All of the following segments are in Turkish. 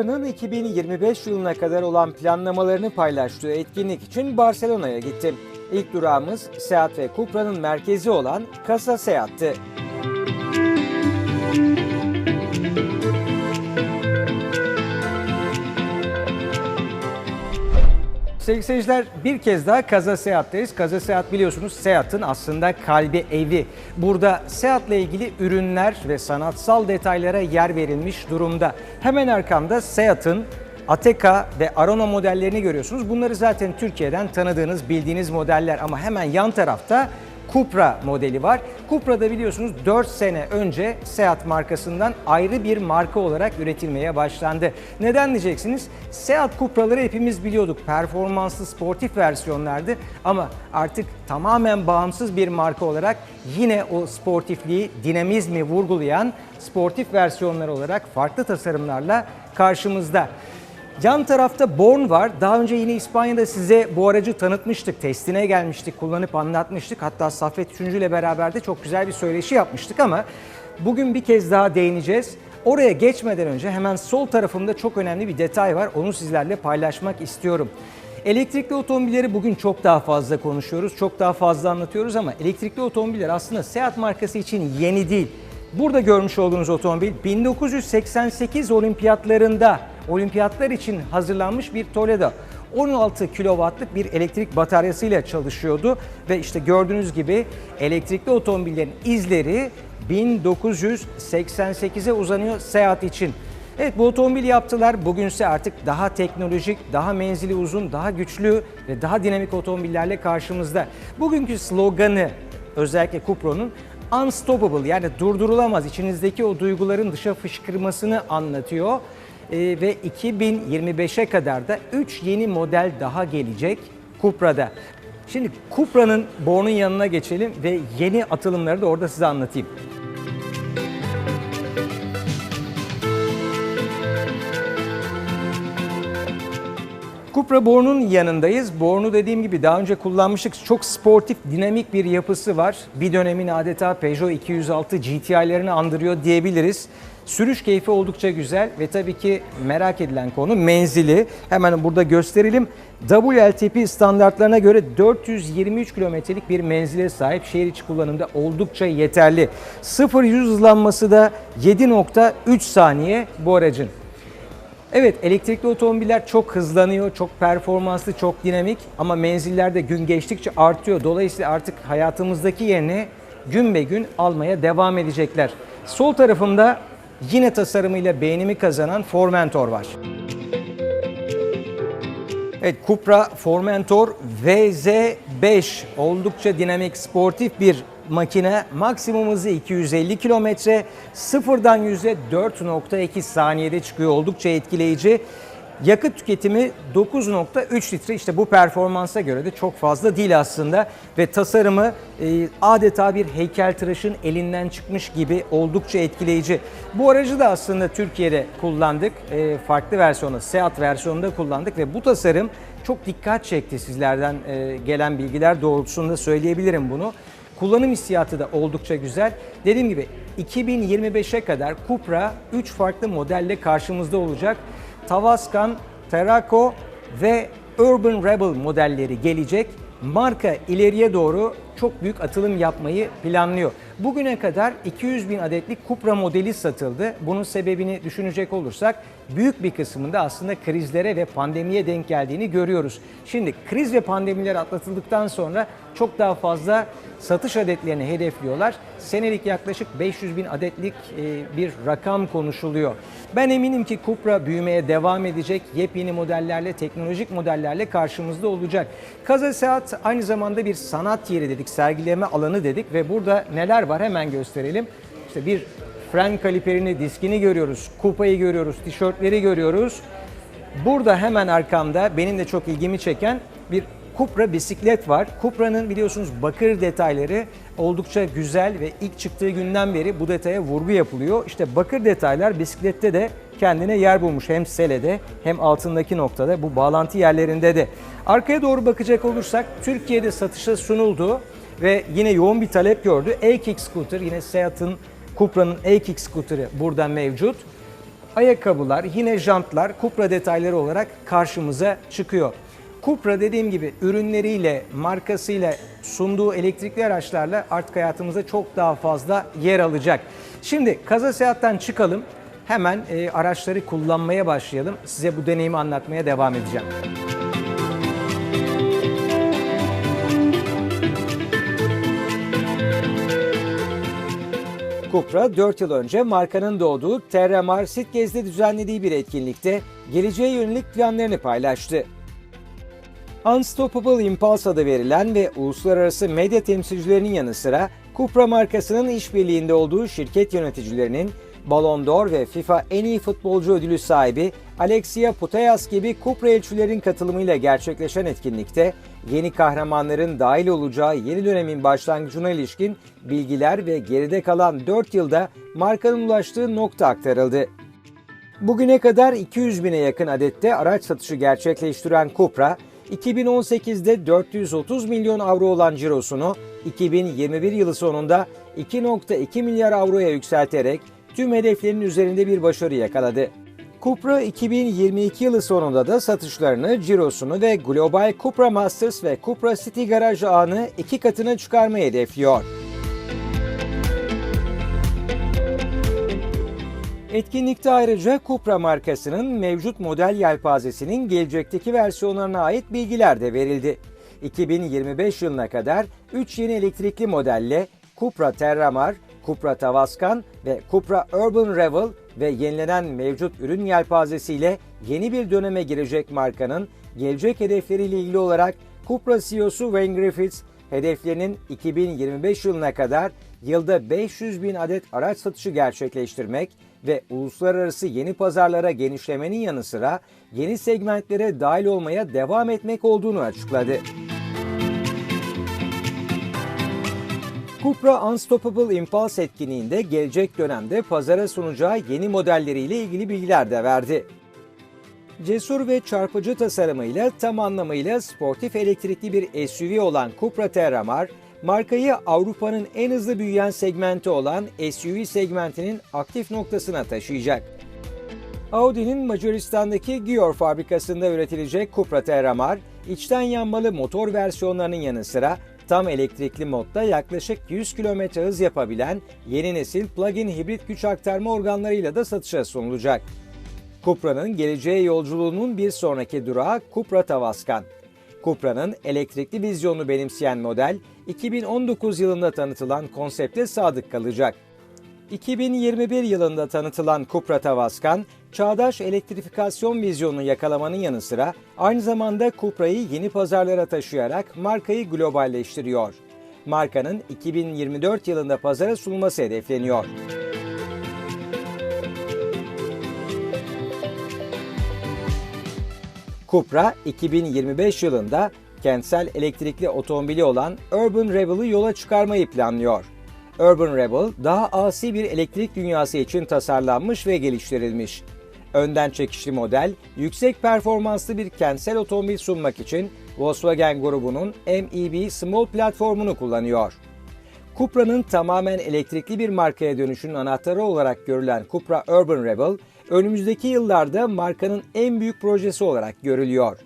Cupra'nın 2025 yılına kadar olan planlamalarını paylaştığı etkinlik için Barcelona'ya gittim. İlk durağımız Seat ve Cupra'nın merkezi olan Casa Seat'tı. Sevgili seyirciler bir kez daha Kaza Seat'teyiz. Kaza Seat biliyorsunuz Seat'ın aslında kalbi evi. Burada Seat'la ilgili ürünler ve sanatsal detaylara yer verilmiş durumda. Hemen arkamda Seat'ın Ateca ve Arona modellerini görüyorsunuz. Bunları zaten Türkiye'den tanıdığınız, bildiğiniz modeller ama hemen yan tarafta Cupra modeli var. Cupra da biliyorsunuz 4 sene önce Seat markasından ayrı bir marka olarak üretilmeye başlandı. Neden diyeceksiniz? Seat Cupra'ları hepimiz biliyorduk. Performanslı sportif versiyonlardı ama artık tamamen bağımsız bir marka olarak yine o sportifliği, dinamizmi vurgulayan sportif versiyonlar olarak farklı tasarımlarla karşımızda. Yan tarafta Born var. Daha önce yine İspanya'da size bu aracı tanıtmıştık. Testine gelmiştik, kullanıp anlatmıştık. Hatta Saffet Üçüncü ile beraber de çok güzel bir söyleşi yapmıştık ama bugün bir kez daha değineceğiz. Oraya geçmeden önce hemen sol tarafımda çok önemli bir detay var. Onu sizlerle paylaşmak istiyorum. Elektrikli otomobilleri bugün çok daha fazla konuşuyoruz, çok daha fazla anlatıyoruz ama elektrikli otomobiller aslında Seat markası için yeni değil. Burada görmüş olduğunuz otomobil 1988 olimpiyatlarında olimpiyatlar için hazırlanmış bir Toledo. 16 kW'lık bir elektrik bataryasıyla çalışıyordu ve işte gördüğünüz gibi elektrikli otomobillerin izleri 1988'e uzanıyor Seat için. Evet bu otomobil yaptılar. Bugünse artık daha teknolojik, daha menzili uzun, daha güçlü ve daha dinamik otomobillerle karşımızda. Bugünkü sloganı özellikle Cupra'nın unstoppable yani durdurulamaz içinizdeki o duyguların dışa fışkırmasını anlatıyor. Ee, ve 2025'e kadar da 3 yeni model daha gelecek Cupra'da. Şimdi Cupra'nın Born'un yanına geçelim ve yeni atılımları da orada size anlatayım. Cupra Born'un yanındayız. Born'u dediğim gibi daha önce kullanmıştık. Çok sportif, dinamik bir yapısı var. Bir dönemin adeta Peugeot 206 GTI'lerini andırıyor diyebiliriz. Sürüş keyfi oldukça güzel ve tabii ki merak edilen konu menzili. Hemen burada gösterelim. WLTP standartlarına göre 423 kilometrelik bir menzile sahip şehir içi kullanımda oldukça yeterli. 0-100 hızlanması da 7.3 saniye bu aracın. Evet elektrikli otomobiller çok hızlanıyor, çok performanslı, çok dinamik ama menziller de gün geçtikçe artıyor. Dolayısıyla artık hayatımızdaki yerini gün be gün almaya devam edecekler. Sol tarafımda yine tasarımıyla beğenimi kazanan Formentor var. Evet Cupra Formentor VZ5 oldukça dinamik, sportif bir makine. Maksimum hızı 250 kilometre, sıfırdan yüze 4.2 saniyede çıkıyor. Oldukça etkileyici. Yakıt tüketimi 9.3 litre işte bu performansa göre de çok fazla değil aslında ve tasarımı e, adeta bir heykeltıraşın elinden çıkmış gibi oldukça etkileyici. Bu aracı da aslında Türkiye'de kullandık. E, farklı versiyonu Seat versiyonunda kullandık ve bu tasarım çok dikkat çekti sizlerden e, gelen bilgiler doğrultusunda söyleyebilirim bunu. Kullanım hissiyatı da oldukça güzel. Dediğim gibi 2025'e kadar Cupra 3 farklı modelle karşımızda olacak. Tavascan, Terraco ve Urban Rebel modelleri gelecek. Marka ileriye doğru çok büyük atılım yapmayı planlıyor. Bugüne kadar 200 bin adetlik Cupra modeli satıldı. Bunun sebebini düşünecek olursak büyük bir kısmında aslında krizlere ve pandemiye denk geldiğini görüyoruz. Şimdi kriz ve pandemiler atlatıldıktan sonra çok daha fazla satış adetlerini hedefliyorlar. Senelik yaklaşık 500 bin adetlik e, bir rakam konuşuluyor. Ben eminim ki Cupra büyümeye devam edecek. Yepyeni modellerle, teknolojik modellerle karşımızda olacak. Kaza Seat aynı zamanda bir sanat yeri dedik, sergileme alanı dedik ve burada neler var hemen gösterelim. İşte bir fren kaliperini, diskini görüyoruz, kupayı görüyoruz, tişörtleri görüyoruz. Burada hemen arkamda benim de çok ilgimi çeken bir Cupra bisiklet var. Cupra'nın biliyorsunuz bakır detayları oldukça güzel ve ilk çıktığı günden beri bu detaya vurgu yapılıyor. İşte bakır detaylar bisiklette de kendine yer bulmuş. Hem selede hem altındaki noktada bu bağlantı yerlerinde de. Arkaya doğru bakacak olursak Türkiye'de satışa sunuldu ve yine yoğun bir talep gördü. E-Kick Scooter yine Seat'ın Cupra'nın E-Kick Scooter'ı burada mevcut. ayakkabılar, yine jantlar Cupra detayları olarak karşımıza çıkıyor. Cupra dediğim gibi ürünleriyle, markasıyla sunduğu elektrikli araçlarla artık hayatımızda çok daha fazla yer alacak. Şimdi kaza seyahatten çıkalım. Hemen e, araçları kullanmaya başlayalım. Size bu deneyimi anlatmaya devam edeceğim. Cupra 4 yıl önce markanın doğduğu Terramar Sitges'de düzenlediği bir etkinlikte geleceğe yönelik planlarını paylaştı. Unstoppable Impulse adı verilen ve uluslararası medya temsilcilerinin yanı sıra Cupra markasının işbirliğinde olduğu şirket yöneticilerinin Ballon d'Or ve FIFA en iyi futbolcu ödülü sahibi Alexia Putellas gibi Cupra elçilerin katılımıyla gerçekleşen etkinlikte yeni kahramanların dahil olacağı yeni dönemin başlangıcına ilişkin bilgiler ve geride kalan 4 yılda markanın ulaştığı nokta aktarıldı. Bugüne kadar 200 bine yakın adette araç satışı gerçekleştiren Cupra, 2018'de 430 milyon avro olan cirosunu 2021 yılı sonunda 2.2 milyar avroya yükselterek tüm hedeflerinin üzerinde bir başarı yakaladı. Cupra 2022 yılı sonunda da satışlarını, cirosunu ve Global Cupra Masters ve Cupra City Garaj ağını iki katına çıkarmayı hedefliyor. Etkinlikte ayrıca Cupra markasının mevcut model yelpazesinin gelecekteki versiyonlarına ait bilgiler de verildi. 2025 yılına kadar 3 yeni elektrikli modelle Cupra Terramar, Cupra Tavascan ve Cupra Urban Revel ve yenilenen mevcut ürün yelpazesiyle yeni bir döneme girecek markanın gelecek hedefleriyle ilgili olarak Cupra CEO'su Wayne Griffiths hedeflerinin 2025 yılına kadar yılda 500 bin adet araç satışı gerçekleştirmek ve uluslararası yeni pazarlara genişlemenin yanı sıra yeni segmentlere dahil olmaya devam etmek olduğunu açıkladı. Cupra Unstoppable Impulse etkinliğinde gelecek dönemde pazara sunacağı yeni modelleriyle ilgili bilgiler de verdi. Cesur ve çarpıcı tasarımıyla tam anlamıyla sportif elektrikli bir SUV olan Cupra Terramar, markayı Avrupa'nın en hızlı büyüyen segmenti olan SUV segmentinin aktif noktasına taşıyacak. Audi'nin Macaristan'daki Gior fabrikasında üretilecek Cupra Terramar, içten yanmalı motor versiyonlarının yanı sıra tam elektrikli modda yaklaşık 100 km hız yapabilen yeni nesil plug-in hibrit güç aktarma organlarıyla da satışa sunulacak. Cupra'nın geleceğe yolculuğunun bir sonraki durağı Cupra Tavascan. Cupra'nın elektrikli vizyonunu benimseyen model, 2019 yılında tanıtılan konsepte sadık kalacak. 2021 yılında tanıtılan Cupra Tavascan, çağdaş elektrifikasyon vizyonunu yakalamanın yanı sıra aynı zamanda Cupra'yı yeni pazarlara taşıyarak markayı globalleştiriyor. Markanın 2024 yılında pazara sunulması hedefleniyor. Cupra 2025 yılında kentsel elektrikli otomobili olan Urban Rebel'ı yola çıkarmayı planlıyor. Urban Rebel daha asi bir elektrik dünyası için tasarlanmış ve geliştirilmiş. Önden çekişli model, yüksek performanslı bir kentsel otomobil sunmak için Volkswagen grubunun MEB Small platformunu kullanıyor. Cupra'nın tamamen elektrikli bir markaya dönüşünün anahtarı olarak görülen Cupra Urban Rebel, önümüzdeki yıllarda markanın en büyük projesi olarak görülüyor.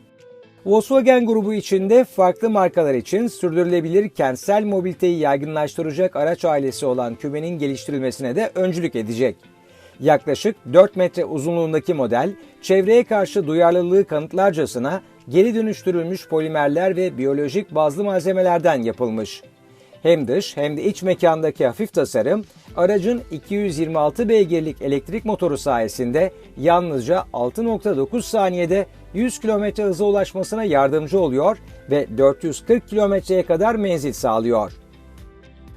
Volkswagen grubu içinde farklı markalar için sürdürülebilir kentsel mobiliteyi yaygınlaştıracak araç ailesi olan kümenin geliştirilmesine de öncülük edecek. Yaklaşık 4 metre uzunluğundaki model, çevreye karşı duyarlılığı kanıtlarcasına geri dönüştürülmüş polimerler ve biyolojik bazlı malzemelerden yapılmış. Hem dış hem de iç mekandaki hafif tasarım, aracın 226 beygirlik elektrik motoru sayesinde yalnızca 6.9 saniyede 100 km hıza ulaşmasına yardımcı oluyor ve 440 kilometreye kadar menzil sağlıyor.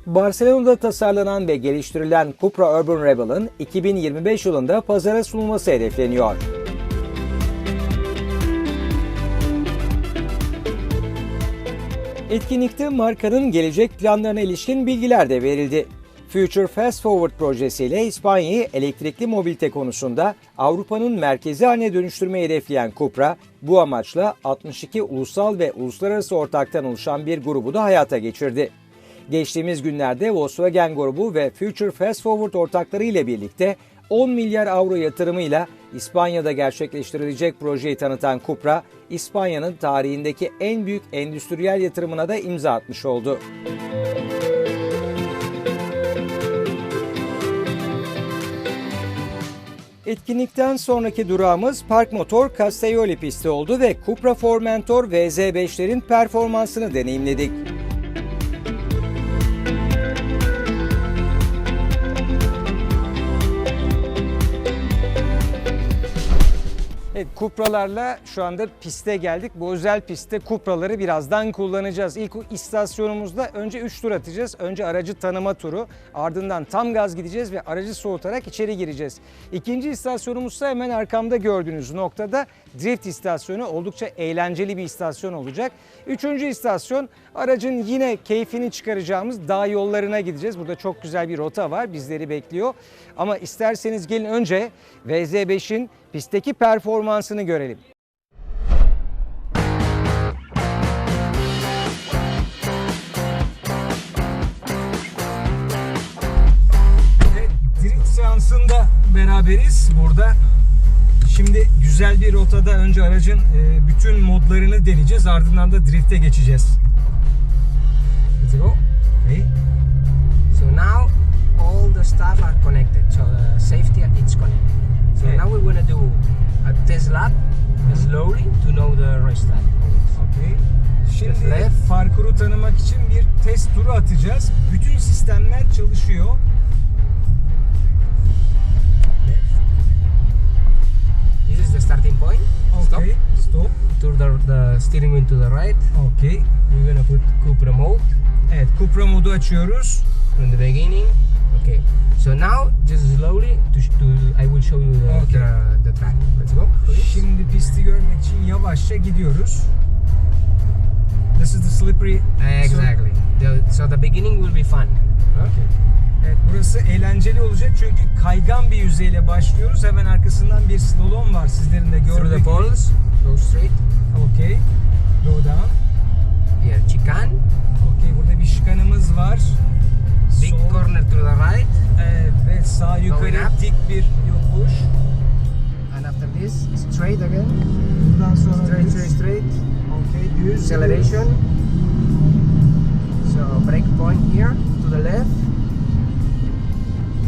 Barcelona'da tasarlanan ve geliştirilen Cupra Urban Rebel'ın 2025 yılında pazara sunulması hedefleniyor. Etkinlikte markanın gelecek planlarına ilişkin bilgiler de verildi. Future Fast Forward projesiyle İspanya'yı elektrikli mobilite konusunda Avrupa'nın merkezi haline dönüştürmeyi hedefleyen Cupra, bu amaçla 62 ulusal ve uluslararası ortaktan oluşan bir grubu da hayata geçirdi. Geçtiğimiz günlerde Volkswagen grubu ve Future Fast Forward ortakları ile birlikte 10 milyar avro yatırımıyla İspanya'da gerçekleştirilecek projeyi tanıtan Cupra, İspanya'nın tarihindeki en büyük endüstriyel yatırımına da imza atmış oldu. Etkinlikten sonraki durağımız Park Motor Castelloli pisti oldu ve Cupra Formentor VZ5'lerin performansını deneyimledik. Evet, Kupralarla şu anda piste geldik. Bu özel pistte Kupraları birazdan kullanacağız. İlk istasyonumuzda önce 3 tur atacağız. Önce aracı tanıma turu, ardından tam gaz gideceğiz ve aracı soğutarak içeri gireceğiz. İkinci istasyonumuzsa hemen arkamda gördüğünüz noktada drift istasyonu oldukça eğlenceli bir istasyon olacak. Üçüncü istasyon aracın yine keyfini çıkaracağımız dağ yollarına gideceğiz. Burada çok güzel bir rota var bizleri bekliyor. Ama isterseniz gelin önce VZ5'in pistteki performansını görelim. Drift seansında beraberiz burada. Şimdi güzel bir rotada önce aracın e, bütün modlarını deneyeceğiz. Ardından da drift'e geçeceğiz. Let's go. Okay. So now all the stuff are connected. So the safety it's connected. So Okay. now we're gonna do a test lap slowly to know the racetrack. Okay. Şimdi parkuru tanımak için bir test turu atacağız. Bütün sistemler çalışıyor. Starting point. Stop. Okay. Stop. Turn the, the steering wheel to the right. Okay. We're gonna put Cupra mode Evet, Cupra modu açıyoruz. from the beginning. Okay. So now just slowly to, to I will show you the, Okay. the, the track. Let's go. please. Şimdi pisti görmek için yavaşça gidiyoruz. This is the slippery. Exactly. The, so the beginning will be fun. Okay. Evet, burası eğlenceli olacak çünkü kaygan bir yüzeyle başlıyoruz. Hemen arkasından bir slalom var sizlerin de Through gördüğü the poles, go straight. Okay. Go down. Here, chicane. Okay, burada bir şikanımız var. Big Sol, corner to the right. evet, ve sağ yukarı dik bir yokuş. And after this, straight again. Buradan sonra Straight, straight, straight. Okay, düz. Acceleration. So brake point here to the left.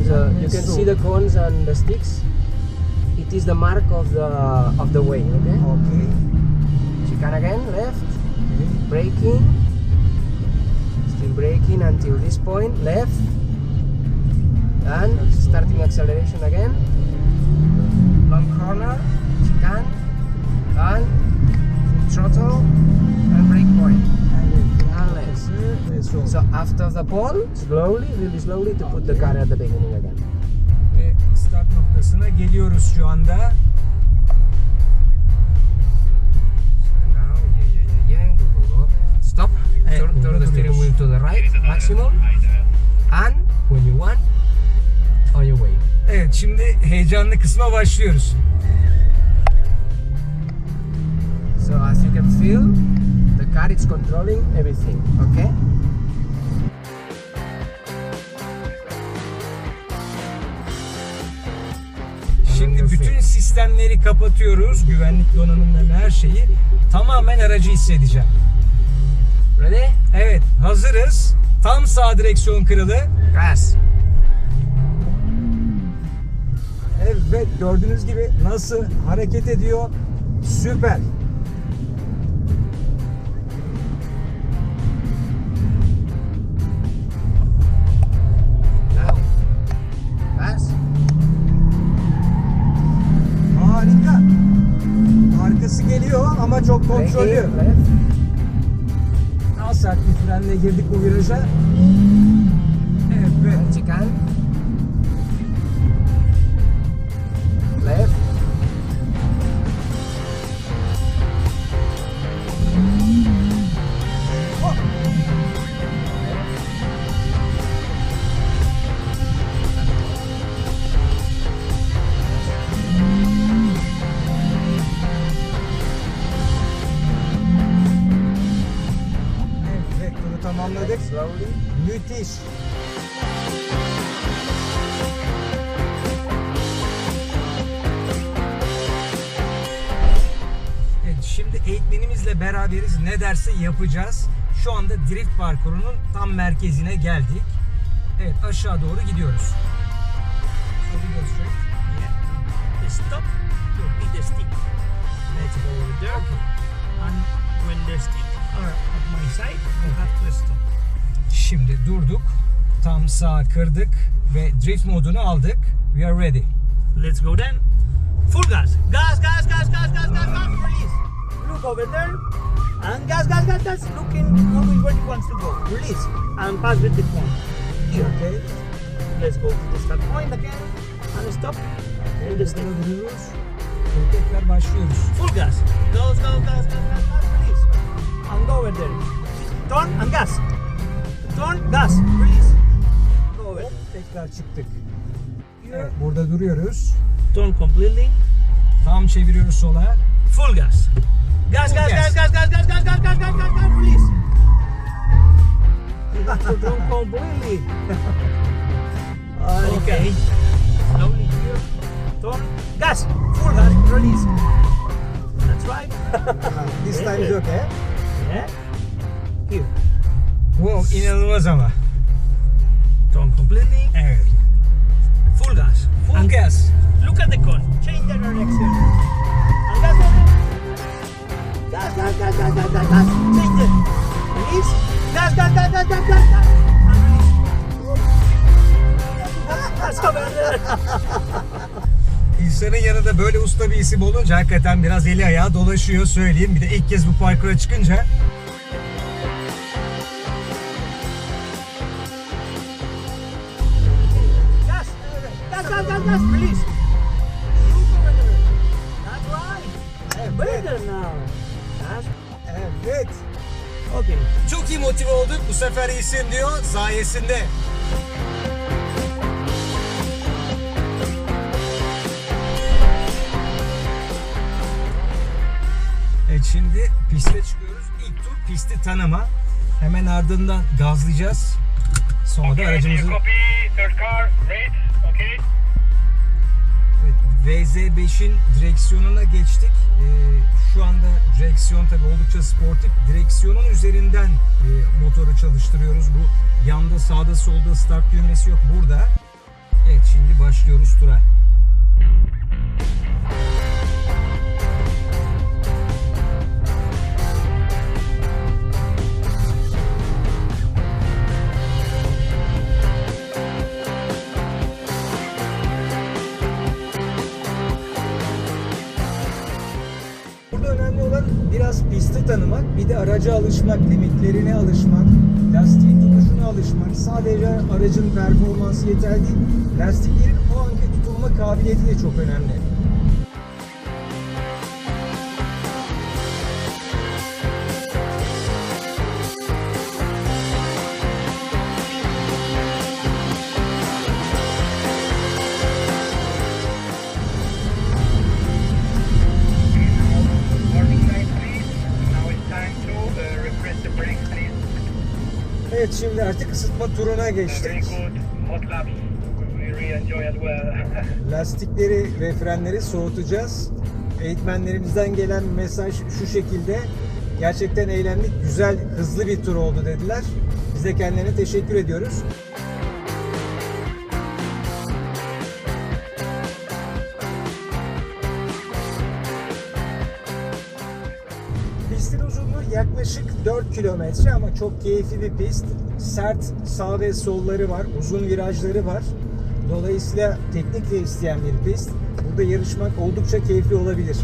So uh, you can see the cones and the sticks. It is the mark of the of the way. Okay. Okay. Chicane again, left. Braking. Still braking until this point, left. And starting acceleration again. Long corner, chicane, and throttle and brake point. Ve sol. So after the pole, slowly, really slowly to put the car at the beginning again. Ve start noktasına geliyoruz şu anda. So. Stop. Turn, turn the steering wheel to the right, maximum. And when you want, on your way. Evet, şimdi heyecanlı kısma başlıyoruz. So as you can feel, car is controlling everything. Okay. Şimdi bütün sistemleri kapatıyoruz. Güvenlik donanımlarını her şeyi. Tamamen aracı hissedeceğim. Ready? Evet, hazırız. Tam sağ direksiyon kralı. Gas. Evet, gördüğünüz gibi nasıl hareket ediyor. Süper. Daha sert bir frenle girdik bu viraja. Deniz. Evet, şimdi eğitmenimizle beraberiz. Ne derse yapacağız. Şu anda drift parkurunun tam merkezine geldik. Evet aşağı doğru gidiyoruz. Stop. Don't the stick. Let's go over there. Okay. And when the stick are at my side, you have to stop. Şimdi durduk. Tam sağ kırdık ve drift modunu aldık. We are ready. Let's go then. Full gas. Gas, gas, gas, gas, gas, gas, gas. Release. Look over there. And gas, gas, gas, gas. Looking always where you want to go. Release. And pass with the point. Here. Okay. Let's go to the start point again. And stop. Hold the. Ve tekrar başlıyoruz. Full gas. Go, go, gas, gas, gas, gas. Release. And go over there. Turn and gas. Turn, gas. Release. Go over. Tekrar çıktık. Evet, burada duruyoruz. Turn completely. Tam çeviriyoruz sola. Full gas. Gas, gas, gas. gas, gas, gas, gas, gas, gas, gas, gas, gas, release. Turn completely. okay. Slowly here. Turn. Gas. Full gas. Release. That's right. This time is okay. Yeah. Here. Wow inanılmaz ama. Turn completely. Evet. Full gas. Full And gas. Look at the cone. Change the direction. And gas, gas, gas, gas, gas, gas, gas, gas. Change it. Release. Gas, gas, gas, gas, gas, gas, gas. İnsanın yanında böyle usta bir isim olunca hakikaten biraz eli ayağı dolaşıyor söyleyeyim. Bir de ilk kez bu parkura çıkınca İyisin diyor sayesinde. Evet şimdi piste çıkıyoruz. İlk tur pisti tanıma. Hemen ardından gazlayacağız. Sonra da aracımızı. Evet, VZ5'in direksiyonuna geçtik. Ee, şu anda direksiyon tabi oldukça sportif. Direksiyonun üzerinden e, motoru çalıştırıyoruz. Bu yanda sağda solda start düğmesi yok burada. Evet şimdi başlıyoruz tura. De araca alışmak, limitlerine alışmak, lastiğin tutuşuna alışmak. Sadece aracın performansı yeterli değil, lastiklerin o anki tutulma kabiliyeti de çok önemli. Evet şimdi artık ısıtma turuna geçtik. Lastikleri ve frenleri soğutacağız. Eğitmenlerimizden gelen mesaj şu şekilde. Gerçekten eğlendik, güzel, hızlı bir tur oldu dediler. Biz de kendilerine teşekkür ediyoruz. Pistin uzunluğu yaklaşık 4 kilometre ama çok keyifli bir pist. Sert sağ ve solları var, uzun virajları var. Dolayısıyla teknik isteyen bir pist. Burada yarışmak oldukça keyifli olabilir.